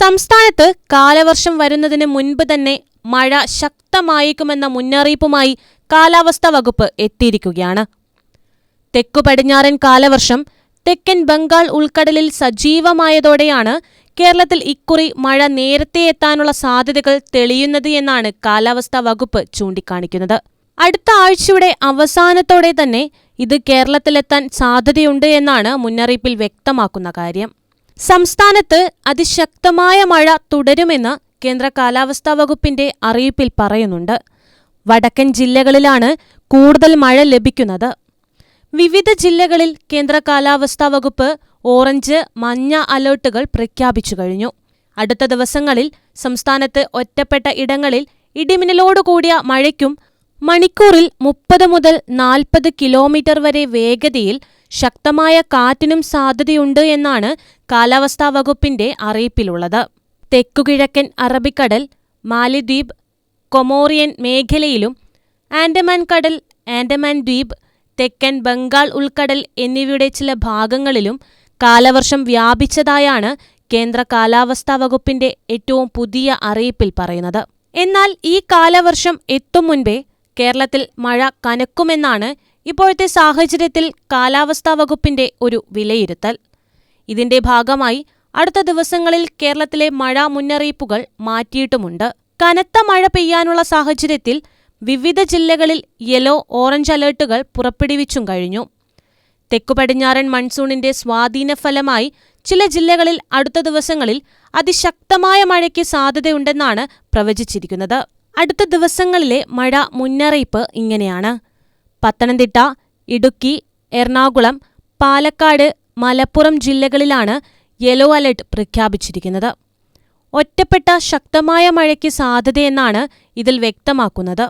സംസ്ഥാനത്ത് കാലവർഷം വരുന്നതിന് മുൻപ് തന്നെ മഴ ശക്തമായേക്കുമെന്ന മുന്നറിയിപ്പുമായി കാലാവസ്ഥാ വകുപ്പ് എത്തിയിരിക്കുകയാണ്. തെക്കു പടിഞ്ഞാറൻ കാലവർഷം തെക്കൻ ബംഗാൾ ഉൾക്കടലിൽ സജീവമായതോടെയാണ് കേരളത്തിൽ ഇക്കുറി മഴ നേരത്തെ എത്താനുള്ള സാധ്യതകൾ തെളിയുന്നത് എന്നാണ് കാലാവസ്ഥാ വകുപ്പ് ചൂണ്ടിക്കാണിക്കുന്നത്. അടുത്ത ആഴ്ചയുടെ അവസാനത്തോടെ തന്നെ ഇത് കേരളത്തിലെത്താൻ സാധ്യതയുണ്ട് എന്നാണ് മുന്നറിയിപ്പിൽ വ്യക്തമാക്കുന്ന കാര്യം. സംസ്ഥാനത്ത് അതിശക്തമായ മഴ തുടരുമെന്ന് കേന്ദ്ര കാലാവസ്ഥാ വകുപ്പിന്റെ അറിയിപ്പിൽ പറയുന്നുണ്ട്. വടക്കൻ ജില്ലകളിലാണ് കൂടുതൽ മഴ ലഭിക്കുന്നത്. വിവിധ ജില്ലകളിൽ കേന്ദ്ര കാലാവസ്ഥാ വകുപ്പ് ഓറഞ്ച് മഞ്ഞ അലേർട്ടുകൾ പ്രഖ്യാപിച്ചു കഴിഞ്ഞു. അടുത്ത ദിവസങ്ങളിൽ സംസ്ഥാനത്ത് ഒറ്റപ്പെട്ട ഇടങ്ങളിൽ ഇടിമിന്നലോടുകൂടിയ മഴയ്ക്കും മണിക്കൂറിൽ മുപ്പത് മുതൽ നാൽപ്പത് കിലോമീറ്റർ വരെ വേഗതയിൽ ശക്തമായ കാറ്റിനും സാധ്യതയുണ്ട് എന്നാണ് കാലാവസ്ഥാ വകുപ്പിന്റെ അറിയിപ്പിലുള്ളത്. തെക്കുകിഴക്കൻ അറബിക്കടൽ മാലിദ്വീപ് കൊമോറിയൻ മേഖലയിലും ആൻഡമാൻ കടൽ ആൻഡമാൻ ദ്വീപ് തെക്കൻ ബംഗാൾ ഉൾക്കടൽ എന്നിവയുടെ ചില ഭാഗങ്ങളിലും കാലവർഷം വ്യാപിച്ചതായാണ് കേന്ദ്ര കാലാവസ്ഥാ വകുപ്പിന്റെ ഏറ്റവും പുതിയ അറിയിപ്പിൽ പറയുന്നത്. എന്നാൽ ഈ കാലവർഷം എത്തും മുൻപേ കേരളത്തിൽ മഴ കനക്കുമെന്നാണ് ഇപ്പോഴത്തെ സാഹചര്യത്തിൽ കാലാവസ്ഥാ വകുപ്പിന്റെ ഒരു വിലയിരുത്തൽ. ഇതിന്റെ ഭാഗമായി അടുത്ത ദിവസങ്ങളിൽ കേരളത്തിലെ മഴ മുന്നറിയിപ്പുകൾ മാറ്റിയിട്ടുമുണ്ട്. കനത്ത മഴ പെയ്യാനുള്ള സാഹചര്യത്തിൽ വിവിധ ജില്ലകളിൽ യെല്ലോ ഓറഞ്ച് അലേർട്ടുകൾ പുറപ്പെടുവിച്ചും കഴിഞ്ഞു. തെക്കു പടിഞ്ഞാറൻ മൺസൂണിന്റെ സ്വാധീനഫലമായി ചില ജില്ലകളിൽ അടുത്ത ദിവസങ്ങളിൽ അതിശക്തമായ മഴയ്ക്ക് സാധ്യതയുണ്ടെന്നാണ് പ്രവചിച്ചിരിക്കുന്നത്. അടുത്ത ദിവസങ്ങളിലെ മഴ മുന്നറിയിപ്പ് ഇങ്ങനെയാണ്. പത്തനംതിട്ട ഇടുക്കി എറണാകുളം പാലക്കാട് മലപ്പുറം ജില്ലകളിലാണ് യെല്ലോ അലർട്ട് പ്രഖ്യാപിച്ചിരിക്കുന്നത്. ഒറ്റപ്പെട്ട ശക്തമായ മഴയ്ക്ക് സാധ്യതയെന്നാണ് ഇതിൽ വ്യക്തമാക്കുന്നത്.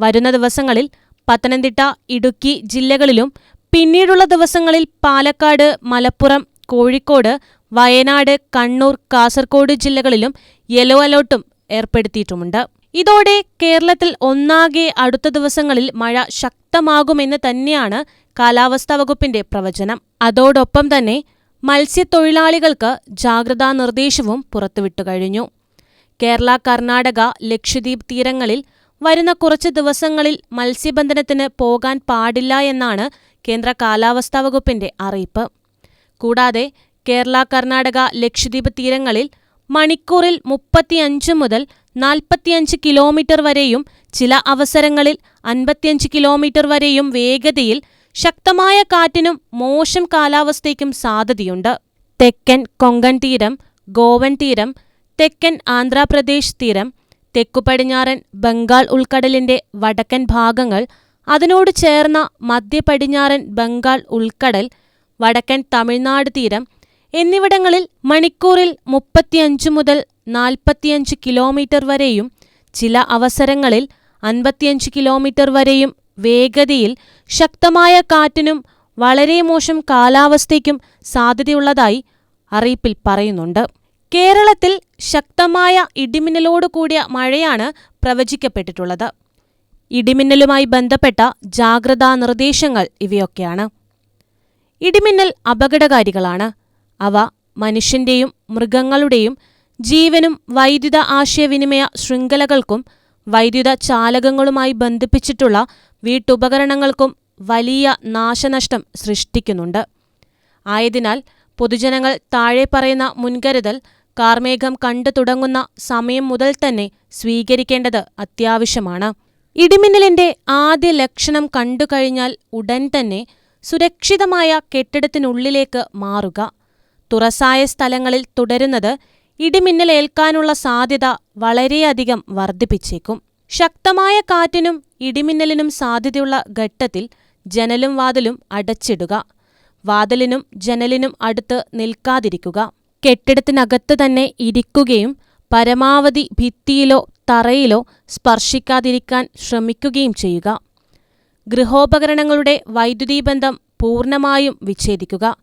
വരുന്ന ദിവസങ്ങളിൽ പത്തനംതിട്ട ഇടുക്കി ജില്ലകളിലും പിന്നീടുള്ള ദിവസങ്ങളിൽ പാലക്കാട് മലപ്പുറം കോഴിക്കോട് വയനാട് കണ്ണൂർ കാസർഗോഡ് ജില്ലകളിലും യെല്ലോ അലേർട്ടും ഏർപ്പെടുത്തിയിട്ടുമുണ്ട്. ഇതോടെ കേരളത്തിൽ ഒന്നാകെ അടുത്ത ദിവസങ്ങളിൽ മഴ ശക്തമാകുമെന്ന് തന്നെയാണ് കാലാവസ്ഥാ വകുപ്പിന്റെ പ്രവചനം. അതോടൊപ്പം തന്നെ മത്സ്യത്തൊഴിലാളികൾക്ക് ജാഗ്രതാ നിർദ്ദേശവും പുറത്തുവിട്ടു കഴിഞ്ഞു. കേരള കർണാടക ലക്ഷദ്വീപ് തീരങ്ങളിൽ വരുന്ന കുറച്ച് ദിവസങ്ങളിൽ മത്സ്യബന്ധനത്തിന് പോകാൻ പാടില്ല എന്നാണ് കേന്ദ്ര കാലാവസ്ഥാ വകുപ്പിന്റെ അറിയിപ്പ്. കൂടാതെ കേരള കർണാടക ലക്ഷദ്വീപ് തീരങ്ങളിൽ മണിക്കൂറിൽ മുപ്പത്തിയഞ്ച് മുതൽ നാൽപ്പത്തിയഞ്ച് കിലോമീറ്റർ വരെയും ചില അവസരങ്ങളിൽ അൻപത്തിയഞ്ച് കിലോമീറ്റർ വരെയും വേഗതയിൽ ശക്തമായ കാറ്റിനും മോശം കാലാവസ്ഥയ്ക്കും സാധ്യതയുണ്ട്. തെക്കൻ കൊങ്കൺ തീരം ഗോവൻ തീരം തെക്കൻ ആന്ധ്രാപ്രദേശ് തീരം തെക്കു പടിഞ്ഞാറൻ ബംഗാൾ ഉൾക്കടലിന്റെ വടക്കൻ ഭാഗങ്ങൾ അതിനോട് ചേർന്ന മധ്യ പടിഞ്ഞാറൻ ബംഗാൾ ഉൾക്കടൽ വടക്കൻ തമിഴ്നാട് തീരം എന്നിവിടങ്ങളിൽ മണിക്കൂറിൽ മുപ്പത്തിയഞ്ച് മുതൽ നാൽപ്പത്തിയഞ്ച് കിലോമീറ്റർ വരെയും ചില അവസരങ്ങളിൽ അൻപത്തിയഞ്ച് കിലോമീറ്റർ വരെയും വേഗതയിൽ ശക്തമായ കാറ്റിനും വളരെ മോശം കാലാവസ്ഥയ്ക്കും സാധ്യതയുള്ളതായി അറിയിപ്പിൽ പറയുന്നുണ്ട്. കേരളത്തിൽ ശക്തമായ ഇടിമിന്നലോട് കൂടിയ മഴയാണ് പ്രവചിക്കപ്പെട്ടിട്ടുള്ളത്. ഇടിമിന്നലുമായി ബന്ധപ്പെട്ട ജാഗ്രതാ നിർദ്ദേശങ്ങൾ ഇവയൊക്കെയാണ്. ഇടിമിന്നൽ അപകടകാരികളാണ്. അവ മനുഷ്യന്റെയും മൃഗങ്ങളുടെയും ജീവനും വൈദ്യുത ആശയവിനിമയ ശൃംഖലകൾക്കും വൈദ്യുത ചാലകങ്ങളുമായി ബന്ധിപ്പിച്ചിട്ടുള്ള വീട്ടുപകരണങ്ങൾക്കും വലിയ നാശനഷ്ടം സൃഷ്ടിക്കുന്നുണ്ട്. ആയതിനാൽ പൊതുജനങ്ങൾ താഴെ പറയുന്ന മുൻകരുതൽ കാർമേഘം കണ്ടു തുടങ്ങുന്ന സമയം മുതൽ തന്നെ സ്വീകരിക്കേണ്ടത് അത്യാവശ്യമാണ്. ഇടിമിന്നലിന്റെ ആദ്യ ലക്ഷണം കണ്ടുകഴിഞ്ഞാൽ ഉടൻ തന്നെ സുരക്ഷിതമായ കെട്ടിടത്തിനുള്ളിലേക്ക് മാറുക. തുറസായ സ്ഥലങ്ങളിൽ തുടരുന്നത് ഇടിമിന്നലേൽക്കാനുള്ള സാധ്യത വളരെയധികം വർദ്ധിപ്പിച്ചേക്കും. ശക്തമായ കാറ്റിനും ഇടിമിന്നലിനും സാധ്യതയുള്ള ഘട്ടത്തിൽ ജനലും വാതിലും അടച്ചിടുക വാതിലിനും ജനലിനും അടുത്ത് നിൽക്കാതിരിക്കുക കെട്ടിടത്തിനകത്ത് തന്നെ ഇരിക്കുകയും പരമാവധി ഭിത്തിയിലോ തറയിലോ സ്പർശിക്കാതിരിക്കാൻ ശ്രമിക്കുകയും ചെയ്യുക. ഗൃഹോപകരണങ്ങളുടെ വൈദ്യുതി ബന്ധം പൂർണമായും വിച്ഛേദിക്കുക.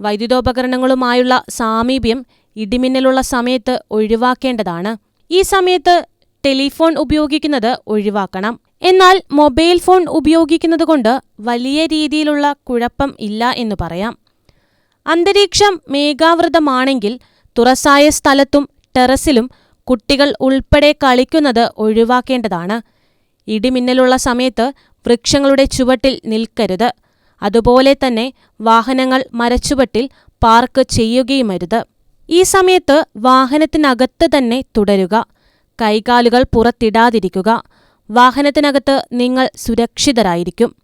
വൈദ്യുതോപകരണങ്ങളുമായുള്ള സാമീപ്യം ഇടിമിന്നലുള്ള സമയത്ത് ഒഴിവാക്കേണ്ടതാണ്. ഈ സമയത്ത് ടെലിഫോൺ ഉപയോഗിക്കുന്നത് ഒഴിവാക്കണം. എന്നാൽ മൊബൈൽ ഫോൺ ഉപയോഗിക്കുന്നതുകൊണ്ട് വലിയ രീതിയിലുള്ള കുഴപ്പം ഇല്ല എന്ന് പറയാം. അന്തരീക്ഷം മേഘാവൃതമാണെങ്കിൽ തുറസായ സ്ഥലത്തും ടെറസിലും കുട്ടികൾ ഉൾപ്പെടെ കളിക്കുന്നത് ഒഴിവാക്കേണ്ടതാണ്. ഇടിമിന്നലുള്ള സമയത്ത് വൃക്ഷങ്ങളുടെ ചുവട്ടിൽ നിൽക്കരുത്. അതുപോലെ തന്നെ വാഹനങ്ങൾ മരച്ചുവട്ടിൽ പാർക്ക് ചെയ്യുകയുമരുത്. ഈ സമയത്ത് വാഹനത്തിനകത്ത് തന്നെ തുടരുക. കൈകാലുകൾ പുറത്തിടാതിരിക്കുക. വാഹനത്തിനകത്ത് നിങ്ങൾ സുരക്ഷിതരായിരിക്കും.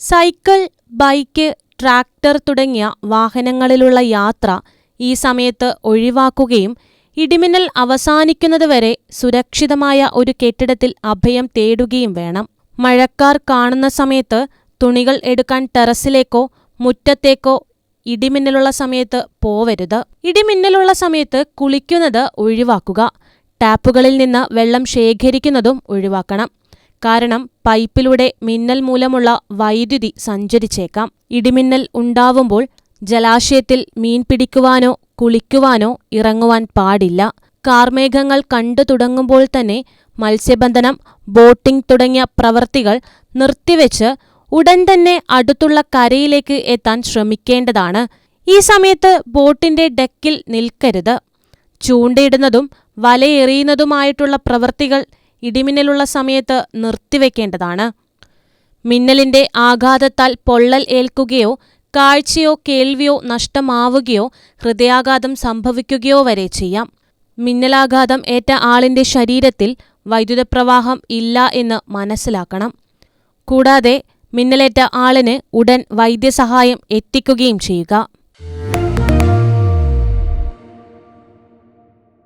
സൈക്കിൾ ബൈക്ക് ട്രാക്ടർ തുടങ്ങിയ വാഹനങ്ങളിലുള്ള യാത്ര ഈ സമയത്ത് ഒഴിവാക്കുകയും ഇടിമിന്നൽ അവസാനിക്കുന്നതുവരെ സുരക്ഷിതമായ ഒരു കെട്ടിടത്തിൽ അഭയം തേടുകയും വേണം. മഴക്കാർ കാണുന്ന സമയത്ത് തുണികൾ എടുക്കാൻ ടെറസിലേക്കോ മുറ്റത്തേക്കോ ഇടിമിന്നലുള്ള സമയത്ത് പോവരുത്. ഇടിമിന്നലുള്ള സമയത്ത് കുളിക്കുന്നത് ഒഴിവാക്കുക. ടാപ്പുകളിൽ നിന്ന് വെള്ളം ശേഖരിക്കുന്നതും ഒഴിവാക്കണം. കാരണം പൈപ്പിലൂടെ മിന്നൽ മൂലമുള്ള വൈദ്യുതി സഞ്ചരിച്ചേക്കാം. ഇടിമിന്നൽ ഉണ്ടാവുമ്പോൾ ജലാശയത്തിൽ മീൻ പിടിക്കുവാനോ കുളിക്കുവാനോ ഇറങ്ങുവാൻ പാടില്ല. കാർമേഘങ്ങൾ കണ്ടു തുടങ്ങുമ്പോൾ തന്നെ മത്സ്യബന്ധനം ബോട്ടിംഗ് തുടങ്ങിയ പ്രവൃത്തികൾ നിർത്തിവെച്ച് ഉടൻ തന്നെ അടുത്തുള്ള കരയിലേക്ക് എത്താൻ ശ്രമിക്കേണ്ടതാണ്. ഈ സമയത്ത് ബോട്ടിന്റെ ഡെക്കിൽ നിൽക്കരുത്. ചൂണ്ടയിടുന്നതും വലയെറിയുന്നതുമായിട്ടുള്ള പ്രവൃത്തികൾ ഇടിമിന്നലുള്ള സമയത്ത് നിർത്തിവെക്കേണ്ടതാണ്. മിന്നലിന്റെ ആഘാതത്താൽ പൊള്ളൽ ഏൽക്കുകയോ കാഴ്ചയോ കേൾവിയോ നഷ്ടമാവുകയോ ഹൃദയാഘാതം സംഭവിക്കുകയോ വരെ ചെയ്യാം. മിന്നലാഘാതം ഏറ്റ ആളിന്റെ ശരീരത്തിൽ വൈദ്യുത പ്രവാഹം ഇല്ല എന്ന് മനസ്സിലാക്കണം. കൂടാതെ മിന്നലേറ്റ ആളിന് ഉടൻ വൈദ്യസഹായം എത്തിക്കുകയും ചെയ്യുക